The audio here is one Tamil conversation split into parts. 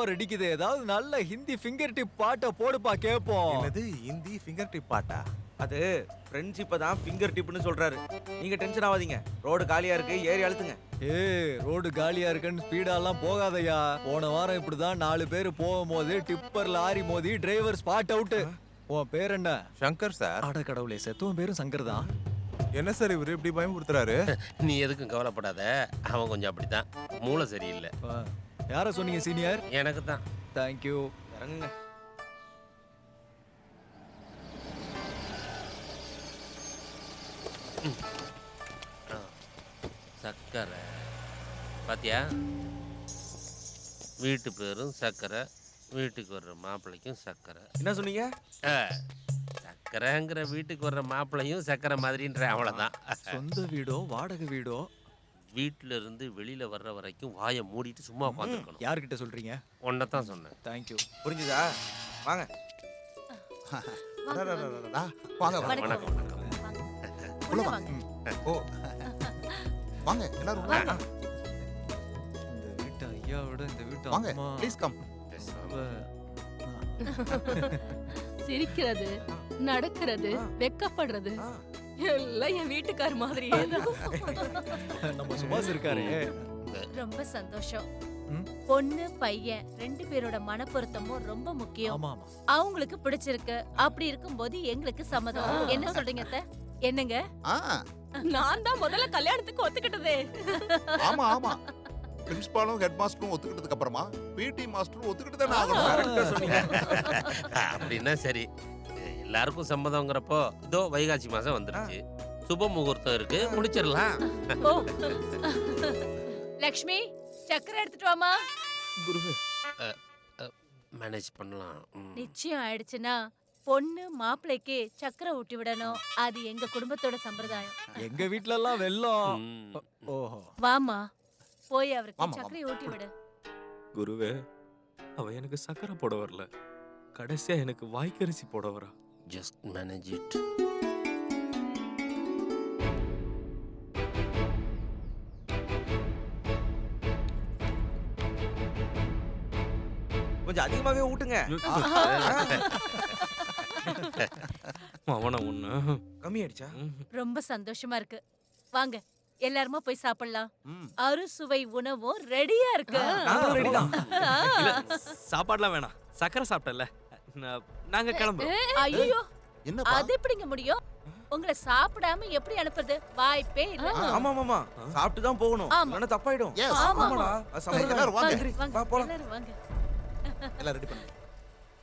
போர் அடிக்குது. ஏதாவது நல்ல ஹிந்தி ஃபிங்கர் டிப் பாட்டை போடுப்பா கேப்போம். என்னது ஹிந்தி ஃபிங்கர் டிப் பாட்டா? அது ஃப்ரெண்ட்ஷிப்பை தான் ஃபிங்கர் டிப்னு சொல்றாரு. நீங்க டென்ஷன் ஆகாதீங்க ரோடு காலியா இருக்கு ஏறி அழுத்துங்க. ஏய் ரோடு காலியா இருக்குன்னு ஸ்பீடாலாம் போகாதயா. போன வாரம் இப்படிதான் நாலு பேர் போகும்போது டிப்பர் லாரி மோதி டிரைவர் ஸ்பாட் அவுட் உன் பேர் என்ன? சங்கர் சார். அட கடவுளே செத்துவன் பேரும் சங்கர் தான். என்ன சார் இவரு இப்படி பயமுறுத்துறாரு? நீ எதுக்கும் கவலைப்படாத. அவன் கொஞ்சம் அப்படித்தான். மூளை சரியில்லை. யார சொன்னீங்க சீனியர் எனக்கு தான். தேங்க்யூ இறங்குங்க. சக்கரை பாத்தியா? வீட்டு பேரும் சக்கரை வீட்டுக்கு வர்ற மாப்பிள்ளைக்கும் சக்கரை என்ன சொன்னீங்க? சக்கரைங்கிற வீட்டுக்கு வர்ற மாப்பிள்ளையும் சக்கரை மாதிரின்ற அவ்வளோதான் சொந்த வீடோ வாடகை வீடோ? வீட்டில இருந்து வெளியில வர்ற வரைக்கும் வாயை மூடிட்டு சும்மா உட்காந்துருக்கணும். யார்கிட்ட சொல்றீங்க? உன்னை தான் சொன்னேன். தேங்க்யூ புரிஞ்சுதா? வாங்க. வாங்க வாங்க. வணக்கம். வணக்கம் உள்ள வாங்க ஓ வாங்க எல்லாரும் உள்ள வாங்க. இந்த வீட்டு ஐயாவோட இந்த வீட்டு வாங்க அம்மா. Please come. சிரிக்கிறது நடக்கிறது வெக்கப்படுறது. எல்லாம் என் வீட்டுக்கார் மாதிரியே தான். நம்ம சுபாஷ் இருக்காரு. ரொம்ப சந்தோஷம். பொண்ணு பையன் ரெண்டு பேரோட மனப்பொருத்தமும் ரொம்ப முக்கியம். ஆமா ஆமா. அவங்களுக்கு பிடிச்சிருக்கு. அப்படி இருக்கும்போது எங்களுக்கு சம்மதம். என்ன சொல்றீங்க அத்தை? என்னங்க? ஆ. நான் தான் முதல்ல கல்யாணத்துக்கு ஒத்துக்கிட்டதே. ஆமா ஆமா. பிரின்சிபாலும் ஹெட் மாஸ்டரும் ஒத்துக்கிட்டதுக்கு அப்புறமா பிடி மாஸ்டரும் ஒத்துக்கிட்டு தானே ஆகணும். கரெக்டா சொன்னீங்க. அப்படின்னா சரி. எல்லாருக்கும் சம்மதங்கிறப்போ இதோ வைகாசி மாசம் வந்துருச்சு. சுப முகூர்த்தம் இருக்கு. முடிச்சிடலாம். லக்ஷ்மி சக்கரை எடுத்துட்டு வாமா குருவே. மேனேஜ் பண்ணலாம். நிச்சயம் ஆயிடுச்சுன்னா பொண்ணு மாப்பிள்ளைக்கு சக்கரை ஊட்டி விடணும். அது எங்க குடும்பத்தோட சம்பிரதாயம். எங்க வீட்ல எல்லாம் வெள்ளம். ஓஹோ. வாமா போய் அவருக்கு சக்கரை ஊட்டி விடு. குருவே அவ எனக்கு சக்கரை போட வரல. கடைசியா எனக்கு வாய்க்கரிசி போட வரா. ஜஸ்ட் மேனேஜ் இட் கொஞ்சம் அதிகமாவே ஊட்டுங்க. அவன ஒண்ணு. கம்மி ஆயிடுச்சா ரொம்ப சந்தோஷமா இருக்கு. வாங்க எல்லாருமா போய் சாப்பிடலாம். அறுசுவை உணவும் ரெடியா இருக்கு. சாப்பாடுலாம் வேணாம். சக்கரை சாப்பிட்டல நாங்க கிளம்புறோம். ஐயோ. என்னப்பா? அது எப்படிங்க முடியும்? உங்களை சாப்பிடாம எப்படி அனுப்புறது? வாய்ப்பே இல்ல. ஆமா ஆமா சாப்பிட்டு தான் போகணும். ஆமா. இல்லைன்னா தப்பாயிடும். ஆமாடா. எல்லாரும் வாங்க. வா போலாம். எல்லாரும் வாங்க. எல்லாம் ரெடி பண்ணுங்க.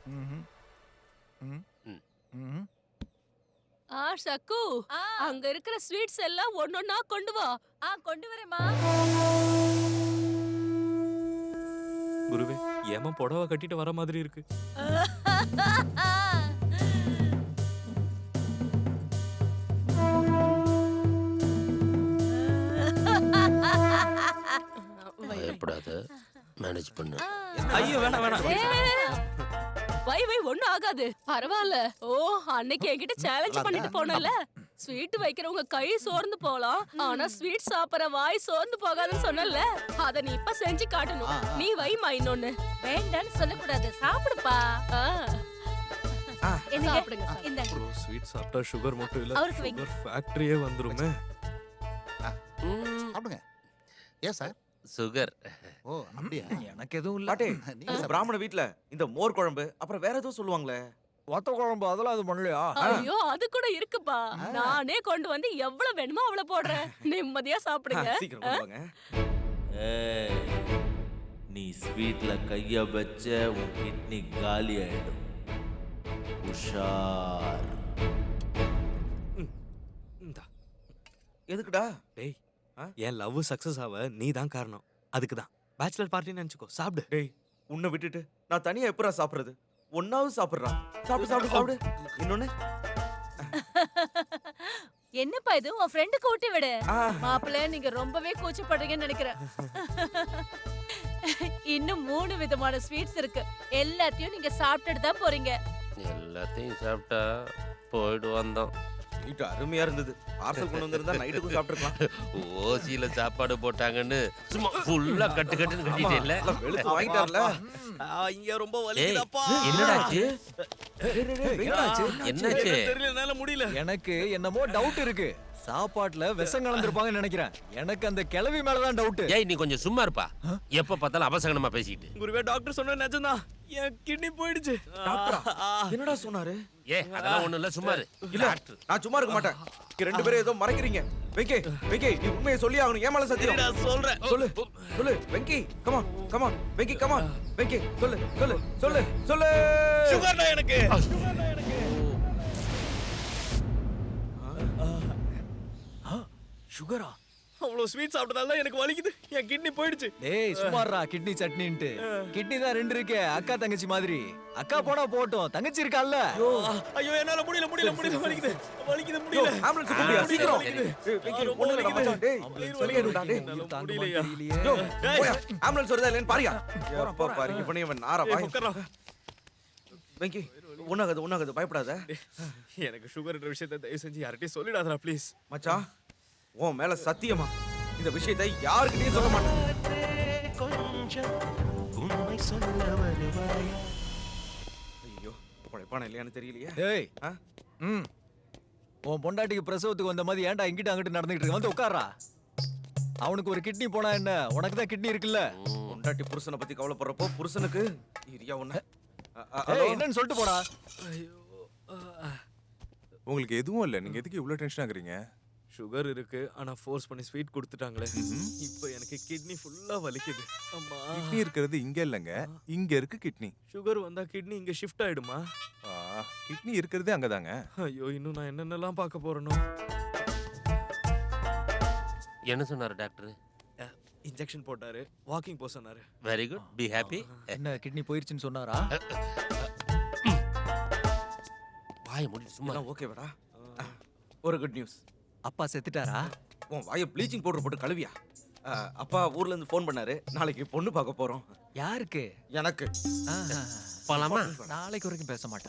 ம். ம். ஆ சக்கு. அங்க இருக்கிற ஸ்வீட்ஸ் எல்லாம் ஒன்னொன்னா கொண்டு வா. ஆ கொண்டு வரேம்மா. குருவே ஏமா புடவை கட்டிட்டு வர மாதிரி இருக்கு. பயப்படாத. மேனேஜ் பண்ணு. ஐயோ வேணாம் வேணாம். வை வை ஒண்ணும் ஆகாது. பரவாயில்ல. ஓ அன்னைக்கு என்கிட்ட சேலஞ்ச் பண்ணிட்டு போனல ஸ்வீட் வைக்கிறவங்க கை சோர்ந்து போலாம். ஆனா ஸ்வீட் சாப்பிடுற வாய் சோர்ந்து போகாதுன்னு சொன்னல அத நீ இப்ப செஞ்சு காட்டணும். நீ வைமா இன்னொன்னு. வேண்டான்னு சொல்லக்கூடாது. சாப்பிடுப்பா. சாப்பிடுங்க இந்த. ப்ரோ ஸ்வீட் சாப்பிட்டா சுகர் மட்டும் இல்ல அவருக்கு வைங்க. சுகர் ஃபேக்டரியே வந்துருமே. சாப்பிடுங்க. ஏன் சார்? சுகர் ஓ அப்படியா? எனக்கு எதுவும் இல்ல. பிராமண வீட்ல இந்த மோர் குழம்பு அப்புறம் வேற எதுவும் சொல்லுவாங்களே. வத்த குழம்பு அதெல்லாம் அது பண்ணலையா? ஐயோ அது கூட இருக்குப்பா. நானே கொண்டு வந்து எவ்வளவு வேணுமோ அவ்வளவு போடுறேன். நிம்மதியா சாப்பிடுங்க. சீக்கிரம் கொண்டு வாங்க. ஏய், நீ ஸ்வீட்ல கைய வச்ச உன் கிட்னி காலி ஆயிடும். உஷார். இந்தா. எதுக்குடா? டேய் ஆ? என் லவ் சக்சஸ் ஆக நீ தான் காரணம். அதுக்கு தான் பேச்சுலர் பார்ட்டின்னு நினைச்சுக்கோ. சாப்பிடு. டேய் உன்னை விட்டுட்டு நான் தனியா எப்படா சாப்பிடுறது? ஒன்னாவது சாப்பிடுறா சாப்பிடு சாப்பிடு சாப்பிடு. இன்னொன்னு என்னப்பா இது? உன் ஃப்ரெண்டுக்கு ஊட்டி விடு. மாப்பிள்ளை நீங்க ரொம்பவே கூச்சப்படுறீங்கன்னு நினைக்கிறேன். இன்னும் மூணு விதமான ஸ்வீட்ஸ் இருக்கு. எல்லாத்தையும் நீங்க சாப்பிட்டுட்டு தான் போறீங்க. எல்லாத்தையும் சாப்பிட்டா போயிட்டு வந்தோம். ஸ்வீட் அருமையா இருந்தது. பார்சல் கொண்டு வந்திருந்தா நைட்டுக்கும் சாப்பிட்டுருக்கலாம் ஓசியில சாப்பாடு போட்டாங்கன்னு சும்மா ஃபுல்லா கட்டு கட்டுன்னு கட்டிட்டே இல்ல வாங்கிட்டார்ல? இங்க ரொம்ப ஏய், என்னடாச்சு? என்னாச்சு? என்னாச்சு? தெரியல என்னால முடியல. எனக்கு என்னமோ டவுட் இருக்கு. சாப்பாட்டுல விஷம் கலந்துருப்பாங்கன்னு நினைக்கிறேன். எனக்கு அந்த கிளவி மேலதான் டவுட் ஏய் நீ கொஞ்சம் சும்மா இருப்பா. எப்ப பார்த்தாலும் அபசகனமா பேசிக்கிட்டு. குருவே டாக்டர் சொன்ன நிஜம்தான். என் கிட்னி போயிடுச்சு. டாக்டரா என்னடா சொன்னாரு? ஏ அதெல்லாம் ஒண்ணும் இல்ல சும்மா இரு. இல்ல நான் சும்மா இருக்க மாட்டேன். ரெண்டு பேரும் ஏதோ மறைக்கிறீங்க. வெங்கி வெங்கி நீ உண்மையை சொல்லி ஆகணும். ஏன் மேல சத்தியம்? நான் சொல்றேன். சொல்லு சொல்லு. Venky come on come on Venky come on Venky சொல்லு சொல்லு சொல்லு சொல்லு. சுகர்டா எனக்கு. சுகரா அவ்வளவு ஸ்வீட் சாப்பிட்டதால எனக்கு வலிக்குது. என் கிட்னி போயிடுச்சு. டேய் சுமார்ரா கிட்னி சட்னின்ட்டு. கிட்னி தான் ரெண்டு இருக்கே. அக்கா தங்கச்சி மாதிரி. அக்கா போனா போட்டும். தங்கச்சி இருக்கால்ல ஐயோ என்னால முடியல முடியல முடியல வலிக்குது. வலிக்குது முடியல. ஆம்புலன்ஸ் கூப்பிடுயா சீக்கிரம். மச்சான். டேய், ஆம்புலன்ஸ் டேய். முடியலையா? டேய். வருதா இல்லையான்னு பாரியா. எப்பா பாரு இவனே இவன் நாரா. வாய். வெங்கி ஒண்ணாகாது ஒண்ணாகாது பயப்படாத. எனக்கு சுகர்ன்ற விஷயத்தை தயவு செஞ்சு யார்கிட்டயும் சொல்லிடாதடா ப்ளீஸ் மச்சான் உன் மேல சத்தியமா? இந்த விஷயத்தை யாருக்கிட்டையும் சொல்ல மாட்டேன். ஐயோ உழைப்பான இல்லையான்னு தெரியலையே. டேய் ஆ? ம். உன் பொண்டாட்டிக்கு பிரசவத்துக்கு வந்த மாதிரி ஏன்டா இங்கிட்ட அங்கிட்டு நடந்துகிட்டு இருக்க? வந்து உட்கார்றா. அவனுக்கு ஒரு கிட்னி போனா என்ன? உனக்கு தான் கிட்னி இருக்குல்ல? பொண்டாட்டி புருஷனை பத்தி கவலைப்படுறப்போ புருஷனுக்கு இரியா ஒண்ணு. அ, அ, ஏய் ஹலோ? என்னன்னு சொல்லிட்டு போடா. உங்களுக்கு எதுவும் இல்ல? நீங்க எதுக்கு இவ்வளவு டென்ஷன் ஆகுறீங்க? சுகர் இருக்கு. ஆனா ஃபோர்ஸ் பண்ணி ஸ்வீட் கொடுத்துட்டாங்களே. இப்போ எனக்கு கிட்னி ஃபுல்லா வலிக்குது. அம்மா. கிட்னி இருக்கிறது இங்க இல்லைங்க. இங்க இருக்கு கிட்னி சுகர் வந்தா கிட்னி இங்க ஷிஃப்ட் ஆயிடுமா? கிட்னி இருக்கிறதே அங்கதாங்க. ஐயோ இன்னும் நான் என்னென்னலாம் பார்க்க போறேனோ. என்ன சொன்னாரு டாக்டர் இன்ஜெக்ஷன் போட்டாரு. வாக்கிங் போக சொன்னாரு. வெரி குட் பி ஹாப்பி என்ன கிட்னி போயிருச்சுன்னு சொன்னாரா? வாய் மூடி சும்மா ஓகேவாடா ஒரு குட் நியூஸ் அப்பா செத்துட்டாரா? உன் வாயை ப்ளீச்சிங் பவுடர் போட்டு கழுவியா? அ, அப்பா ஊர்ல இருந்து ஃபோன் பண்ணாரு. நாளைக்கு பொண்ணு பார்க்க போறோம். யாருக்கு? எனக்கு. போலாமா? நாளைக்கு வரைக்கும் பேச மாட்டேன்.